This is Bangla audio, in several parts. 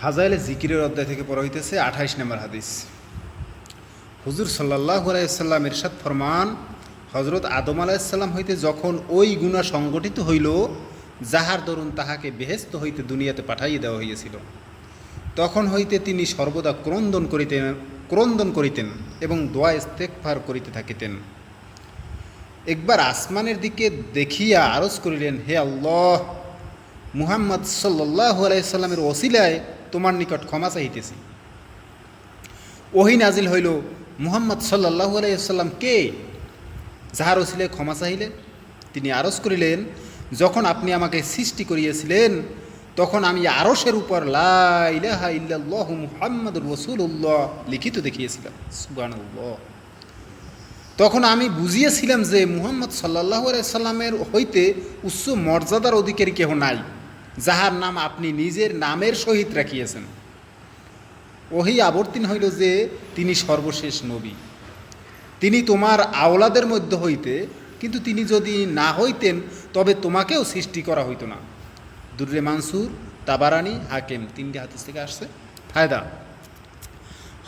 ফাজাইলে জিকিরের অধ্যায় থেকে পড়া হইতেছে আঠাইশ নম্বর হাদিস। হুজুর সাল্লাহ আলাইসাল্লাম ইরশাদ ফরমান হজরত আদম আলাইসাল্লাম হইতে যখন ওই গুণা সংগঠিত হইল, যাহার দরুন তাহাকে বেহেস্ত হইতে দুনিয়াতে পাঠাইয়ে দেওয়া হইয়াছিল। তখন হইতে তিনি সর্বদা ক্রন্দন করিতেন ক্রন্দন করিতেন এবং দোয়া ইস্তেকফার করিতে থাকিতেন। একবার আসমানের দিকে দেখিয়া আরজ করিলেন, হে আল্লাহ! মুহাম্মদ সাল্লাহ আলাইসাল্লামের ওসিলায় তোমার নিকট ক্ষমা চাহিতেছি। ওহি নাজিল হইল মুহাম্মদ সাল্লাহ আলাইসাল্লাম কে? যাহার ওসিলায় ক্ষমা চাহিলেন, তিনি আরজ করিলেন, যখন আপনি আমাকে সৃষ্টি করিয়েছিলেন, তখন আমি আরসের উপর ইলাহা ইল্লাল্লাহ মুহাম্মাদুর রসুল্লাহ লিখিত দেখিয়েছিলাম। সুবহানাল্লাহ। তখন আমি বুঝিয়েছিলাম যে মুহাম্মদ সাল্লাহ সাল্লামের হইতে উচ্চ মর্যাদার অধিকারী কেহ নাই। যাহার নাম আপনি নিজের নামের সহিত রাখিয়েছেন। ওহি আবর্তীন হইল যে তিনি সর্বশেষ নবী। তিনি তোমার আওলাদের মধ্য হইতে, কিন্তু তিনি যদি না হইতেন, তবে তোমাকেও সৃষ্টি করা হইতো না। দুর্রে মানসুর, তাবারানি, হাকেম, তিনটি হাতিস থেকে আসছে। ফায়দা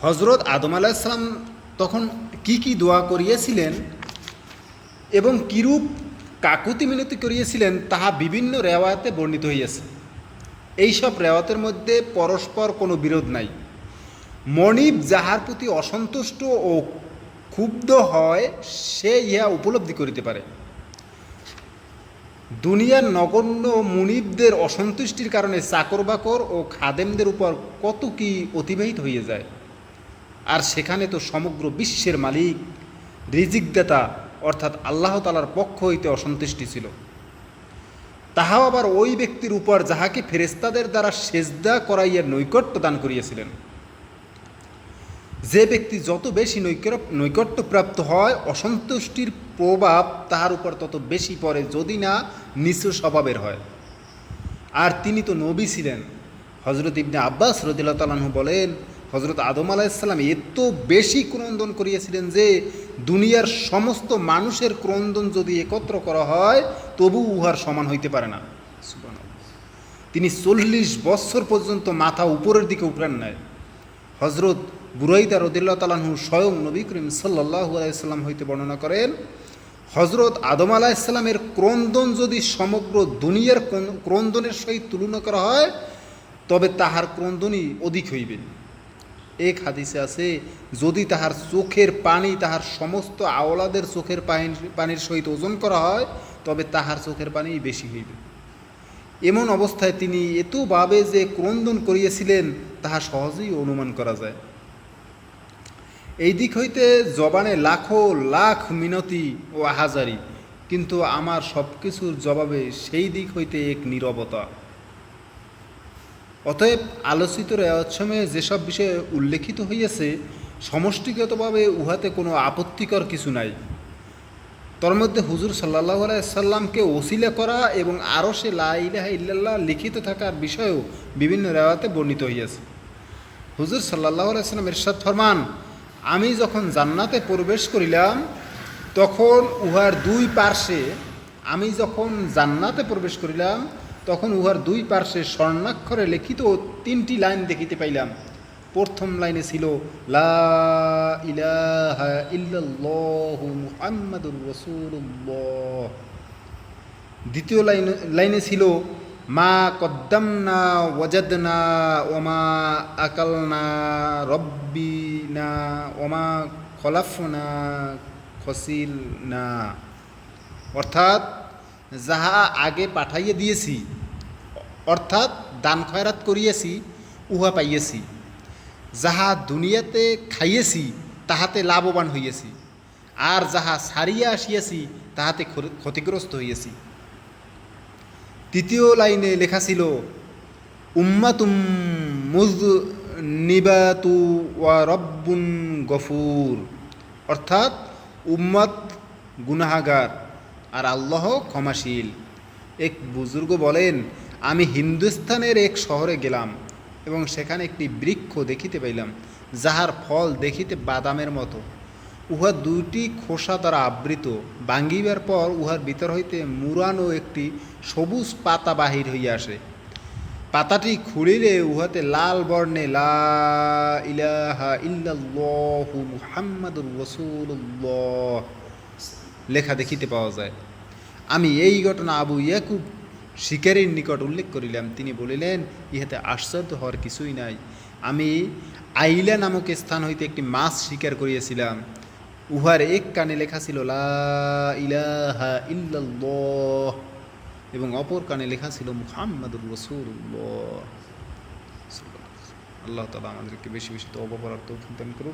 হজরত আদম আলাহিসাল্লাম তখন কি কি দোয়া করিয়েছিলেন এবং কিরূপ কাকুতি মিনতি করিয়েছিলেন, তাহা বিভিন্ন রেওয়াতে বর্ণিত হইয়াছে। এইসব রেওয়াতের মধ্যে পরস্পর কোনো বিরোধ নাই। মনিব যাহার প্রতি অসন্তুষ্ট ও ক্ষুব্ধ হয়, সে ইহা উপলব্ধি করিতে পারে। দুনিয়ার নগণ্য মুনিবদের অসন্তুষ্টির কারণে চাকর বাকর ও খাদেমদের উপর কত কি অতিবাহিত হয়ে যায়। আর সেখানে তো সমগ্র বিশ্বের মালিক, রিজিকদাতা অর্থাৎ আল্লাহ তালার পক্ষ হইতে অসন্তুষ্টি ছিল। তাহাও আবার ওই ব্যক্তির উপর যাহাকে ফেরেস্তাদের দ্বারা সেজদা করাইয়া নৈকট্য দান করিয়াছিলেন। যে ব্যক্তি যত বেশি নৈকট নৈকট্যপ্রাপ্ত হয়, অসন্তুষ্টির প্রভাব তাহার উপর তত বেশি পড়ে যদি না নিচু স্বভাবের হয়। আর তিনি তো নবী ছিলেন। হজরত ইবনে আব্বাস রদিল্লা তালাহু বলেন হজরত আদম আলাইসাল্লাম এত বেশি ক্রন্দন করিয়েছিলেন যে দুনিয়ার সমস্ত মানুষের ক্রন্দন যদি একত্র করা হয়, তবু উহার সমান হইতে পারে না। তিনি চল্লিশ বছর পর্যন্ত মাথা উপরের দিকে উপরান নেয় হজরত বুরাইদা রদিল্লা তালাহু স্বয়ং নবী করিম সাল্লাহ আলাইসাল্লাম হইতে বর্ণনা করেন হজরত আদম আলাহিসাল্লামের ক্রন্দন যদি সমগ্র দুনিয়ার ক্রন্দনের সহিত তুলনা করা হয়, তবে তাহার ক্রন্দনই অধিক হইবে। এক হাদিসে আছে, যদি তাহার চোখের পানি তাহার সমস্ত আওলাদের চোখের পানি, পানির সহিত ওজন করা হয়, তবে তাহার চোখের পানি বেশি হইবে। এমন অবস্থায় তিনি এতভাবে যে ক্রন্দন করিয়েছিলেন, তাহা সহজেই অনুমান করা যায়। এই দিক হইতে জবানে লাখো লাখ মিনতি ও আহাজারি কিন্তু আমার সব কিছুর জবাবে সেই দিক হইতে এক নীরবতা। অতএব আলোচিত রেওয়াজসমে যেসব বিষয়ে উল্লেখিত হইয়াছে, সমষ্টিগতভাবে উহাতে কোনো আপত্তিকর কিছু নাই। তোর মধ্যে হুজুর সাল্লাহ সাল্লামকে ওসিলা করা এবং আরও সে লাইলাহা ইল্লাল্লাহ লিখিত থাকার বিষয়েও বিভিন্ন রেওয়াতে বর্ণিত হইয়াছে। হুজুর সাল্লাহ সাল্লাম এরশাদ ফরমান, আমি যখন জান্নাতে প্রবেশ করিলাম, তখন উহার দুই পার্শ্বে আমি যখন জান্নাতে প্রবেশ করিলাম তখন উহার দুই পার্শ্বে স্বর্ণাক্ষরে লিখিত তিনটি লাইন দেখিতে পাইলাম। প্রথম লাইনে ছিল, লা ইলাহা ইল্লাল্লাহু মুহাম্মাদুর রাসূলুল্লাহ। দ্বিতীয় লাইন, লাইনে ছিল, মা কদ্দামনা ওয়াজাদনা ওমা আকালনা রব্বিনা ওমা খলাফনা খসিল না অর্থাৎ যাহা আগে পাঠাইয়ে দিয়েছি, অর্থাৎ দান খয়রাত করিয়েছি, উহা পাইয়েছি। যাহা দুনিয়াতে খাইয়েছি, তাহাতে লাভবান হইয়াছি। আর যাহা সারিয়া আসিয়াছি, তাহাতে ক্ষতিগ্রস্ত হইয়াছি। তৃতীয় লাইনে লেখা ছিল, উম্মাতুম মুজ নিবাতু ওয়া রব্বুন গফুর। অর্থাৎ উম্মত গুনাহাগার। আর আল্লাহ ক্ষমাশীল। এক বুজুর্গ বলেন, আমি হিন্দুস্তানের এক শহরে গেলাম এবং সেখানে একটি বৃক্ষ দেখিতে পাইলাম, যাহার ফল দেখিতে বাদামের মতো। উহা দুইটি খোসা দ্বারা আবৃত। ভাঙ্গিবার পর উহার ভিতর হইতে মুরানো একটি সবুজ পাতা বাহির হইয়া আসে। পাতাটি খুঁড়িলে উহাতে লাল বর্ণে, লা ইলাহা রাসূলুল্লাহ লেখা দেখিতে পাওয়া যায়। আমি এই ঘটনা আবু ইয়াকুব শিকারীর নিকট উল্লেখ করিলাম। তিনি বলিলেন, ইহাতে আশ্চর্য হওয়ার কিছুই নাই। আমি আইলা নামক স্থান হইতে একটি মাছ শিকার করিয়াছিলাম। উহার এক কানে লেখা ছিল, লা ইলাহা ইল্লাল্লাহ এবং অপর কানে লেখা ছিল, মুহাম্মাদুর রসুল্লাহ আল্লাহ তালা আমাদেরকে বেশি বেশি তৌফিক দান করুক।